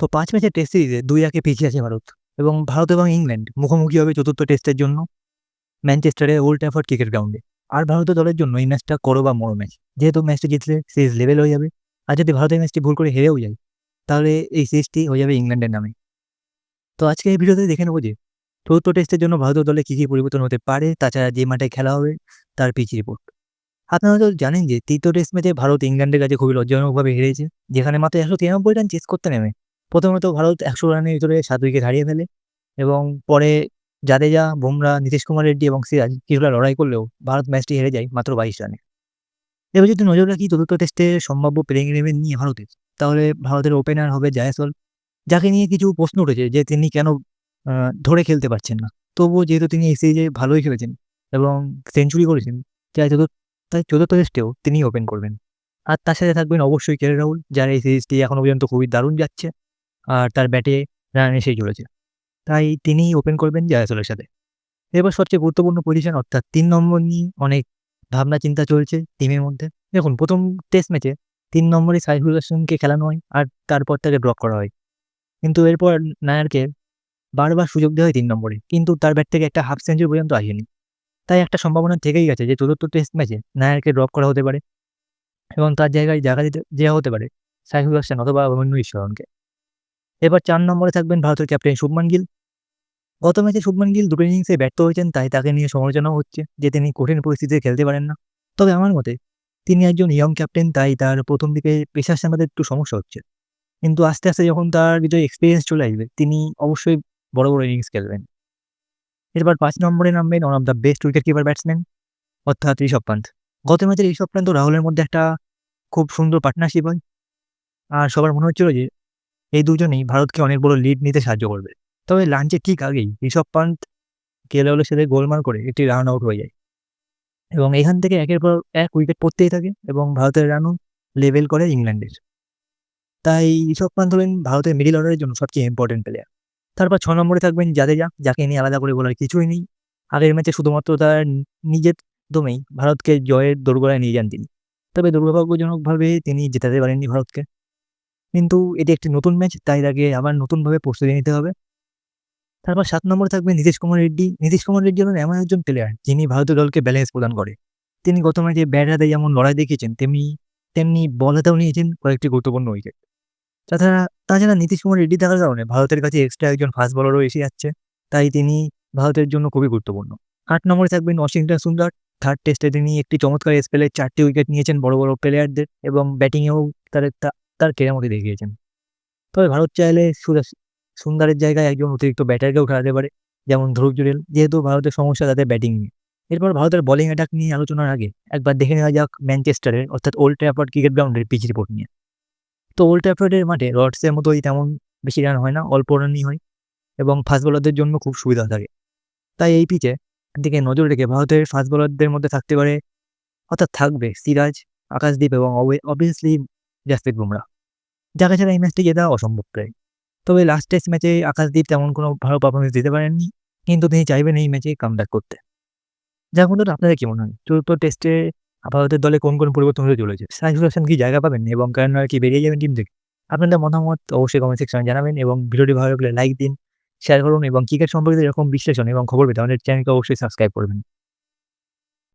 তো পাঁচ ম্যাচের টেস্ট সিরিজে দুই একে পিছিয়ে আছে ভারত এবং ভারত এবং ইংল্যান্ড মুখোমুখি হবে চতুর্থ টেস্টের জন্য ম্যানচেস্টারে ওল্ড ট্যাফোর্ড ক্রিকেট গ্রাউন্ডে আর ভারতীয় দলের জন্য এই ম্যাচটা করো বা মরো ম্যাচ যেহেতু ম্যাচটি জিতলে সিরিজ লেভেল হয়ে যাবে। আর যদি ভারতের ম্যাচটি ভুল করে হেরেও যায়, তাহলে এই সিরিজটি হয়ে যাবে ইংল্যান্ডের নামে। তো আজকে এই ভিডিওতে দেখে নেব যে, চতুর্থ টেস্টের জন্য ভারতীয় দলে কী কী পরিবর্তন হতে পারে, তাছাড়া যে মাঠে খেলা হবে, তার পিচ রিপোর্ট আপনারা তো জানেন যে, তৃতীয় টেস্ট ম্যাচে ভারত ইংল্যান্ডের কাছে খুবই লজ্জাজনকভাবে হেরেছে, যেখানে মাত্র একশো তিরানব্বই রান চেস করতে নেমে। প্রথমত ভারত একশো রানের ভিতরে সাত উইকেট হারিয়ে ফেলে এবং পরে জাদেজা, বুমরা, নীতিশ কুমার রেড্ডি এবং সিরাজ কিছুটা লড়াই করলেও ভারত ম্যাচটি হেরে যায় মাত্র বাইশ রানে। এবার যদি নজর রাখি চতুর্থ টেস্টে সম্ভাব্য প্লেইং ইলেভেন নিয়ে ভারতের, তাহলে ভারতের ওপেনার হবে জায়াসল যাকে নিয়ে কিছু প্রশ্ন উঠেছে যে তিনি কেন ধরে খেলতে পারছেন না। তবুও যেহেতু তিনি এই সিরিজে ভালোই খেলেছেন এবং সেঞ্চুরি করেছেন, তাই চতুর্থ তাই চতুর্থ টেস্টেও তিনি ওপেন করবেন। আর তার সাথে থাকবেন অবশ্যই কে রাহুল, যার এই সিরিজটি এখনও পর্যন্ত খুবই দারুণ যাচ্ছে। আর তার ব্যাটে রান এসেই জুড়েছে তাই তিনিই ওপেন করবেন জায়াসলের সাথে। এবার সবচেয়ে গুরুত্বপূর্ণ পজিশন অর্থাৎ তিন নম্বর নিয়ে অনেক ভাবনা চিন্তা চলছে টিমের মধ্যে। দেখুন, প্রথম টেস্ট ম্যাচে তিন নম্বরে সাইফুল হাসানকে খেলানো হয় আর তারপর তাকে ড্রপ করা হয়। কিন্তু এরপর নায়ারকে বারবার সুযোগ দেওয়া হয় তিন নম্বরে। কিন্তু তার ব্যাট থেকে একটা হাফ সেঞ্চুরি পর্যন্ত আসেনি। তাই একটা সম্ভাবনা থেকেই গেছে যে চতুর্থ টেস্ট ম্যাচে নায়ারকে ড্রপ করা হতে পারে এবং তার জায়গায় জায়গা দিতে দেওয়া হতে পারে সাইফুল হাসান অথবা অভিমন্যু ঈশ্বরনকে এবার চার নম্বরে থাকবেন ভারতের ক্যাপ্টেন শুভমান গিল। গত ম্যাচে শুভমান গিল দুটো ইনিংসে ব্যর্থ হয়েছেন, তাই তাকে নিয়ে সমালোচনাও হচ্ছে যে তিনি কঠিন পরিস্থিতিতে খেলতে পারেন না। তবে আমার মতে তিনি একজন ইয়ং ক্যাপ্টেন তাই তার প্রথম দিকে পেশার সামনে একটু সমস্যা হচ্ছে। কিন্তু আস্তে আস্তে যখন তার ভিতরে এক্সপিরিয়েন্স চলে আসবে, তিনি অবশ্যই বড় বড় ইনিংস খেলবেন। এরপর পাঁচ নম্বরে নামবেন one of the best wicket keeper batsman অর্থাৎ ঋষভ পান্ত। গত ম্যাচের ঋষভ পান্ত ও রাহুলের মধ্যে একটা খুব সুন্দর পার্টনারশিপ হয়। আর সবার মনে হচ্ছিল যে এই দুজনেই ভারতকে অনেক বড় লিড নিতে সাহায্য করবে। তবে লাঞ্চের ঠিক আগেই ঋষভ পান্ত কে রাহুলের সাথে গোলমাল করে একটি রান আউট হয়ে যায়। এবং এখান থেকে একের পর এক উইকেট পড়তেই থাকে এবং ভারতের রানও লেভেল করে ইংল্যান্ডের। তাই ঋষভ পান্ত হলেন ভারতের মিডিল অর্ডারের জন্য সবচেয়ে ইম্পর্টেন্ট প্লেয়ার তারপর ছ নম্বরে থাকবেন জাদেজা, যাকে নিয়ে আলাদা করে বলার কিছুই নেই। আগের ম্যাচে শুধুমাত্র তার নিজের দমেই ভারতকে জয়ের দোরগোড়ায় নিয়ে যান তিনি। তবে দুর্ভাগ্যজনকভাবে তিনি জেতাতে পারেননি ভারতকে। কিন্তু এটি একটি নতুন ম্যাচ, তাই তাকে আবার নতুনভাবে প্রস্তুতি নিতে হবে। তারপর সাত নম্বরে থাকবে নীতিশ কুমার রেড্ডি। নীতিশ কুমার রেড্ডি হলেন এমন একজন প্লেয়ার যিনি ভারতীয় দলকে ব্যালেন্স প্রদান করে। তিনি গত ম্যাচে ব্যাট হাতে যেমন লড়াই দেখিয়েছেন, তেমনি তেমনি বল হাতেও নিয়েছেন কয়েকটি গুরুত্বপূর্ণ উইকেট তাছাড়া তাছাড়া নীতিশ কুমার রেড্ডি থাকার কারণে ভারতের কাছে এক্সট্রা একজন ফাস্ট বলারও এসে যাচ্ছে। তাই তিনি ভারতের জন্য খুবই গুরুত্বপূর্ণ। আট নম্বরে থাকবেন ওয়াশিংটন সুন্দর। থার্ড টেস্টে তিনি একটি চমৎকার স্পেলে চারটি উইকেট নিয়েছেন বড় বড় প্লেয়ারদের এবং ব্যাটিংয়েও তার তা- তার কেরামতি দেখিয়েছেন। তবে ভারত চাইলে সুন্দরের জায়গায় একজন অতিরিক্ত ব্যাটারকেও খেলাতে পারে, যেমন ধ্রুব জুরেল যেহেতু ভারতের সমস্যা তাদের ব্যাটিং নিয়ে। এরপর ভারতের বোলিং অ্যাটাক নিয়ে আলোচনার আগে একবার দেখে নেওয়া যাক ম্যানচেস্টারের, অর্থাৎ ওল্ড ট্র্যাফোর্ড ক্রিকেট গ্রাউন্ডের পিচ রিপোর্ট নিয়ে। তো ওল্ড ট্র্যাফোর্ডের মাঠে রডসের মতোই তেমন বেশি রান হয় না, অল্প রানই হয় এবং ফাস্ট বোলারদের জন্য খুব সুবিধা থাকে। তাই এই পিচে দিকে নজর রেখে ভারতের ফাস্ট বোলারদের মধ্যে থাকতে পারে, অর্থাৎ থাকবে সিরাজ, আকাশদীপ এবং অবভিয়াসলি জাসপ্রীত বুমরা যাকে ছাড়া এই ম্যাচটি জেতা অসম্ভব প্রায়। তবে লাস্ট টেস্ট ম্যাচে আকাশদীপ তেমন কোনো ভালো পারফরমেন্স দিতে পারেননি, কিন্তু তিনি চাইবেন এই ম্যাচে কামব্যাক করতে। যার মধ্যে আপনাদের কি মনে হয়? চতুর্থ টেস্টে ভারতের দলে কোন কোন পরিবর্তন হতে চলেছে? সাইফুল হাসান কি জায়গা পাবেন এবং কারণ কি বেরিয়ে যাবেন টিম থেকে? আপনাদের মতামত অবশ্যই কমেন্ট সেকশনে জানাবেন এবং ভিডিওটি ভালো লাগলে লাইক দিন শেয়ার করুন এবং ক্রিকেট সম্পর্কিত এরকম বিশ্লেষণ এবং খবর পেতে আমাদের চ্যানেলকে অবশ্যই সাবস্ক্রাইব করবেন।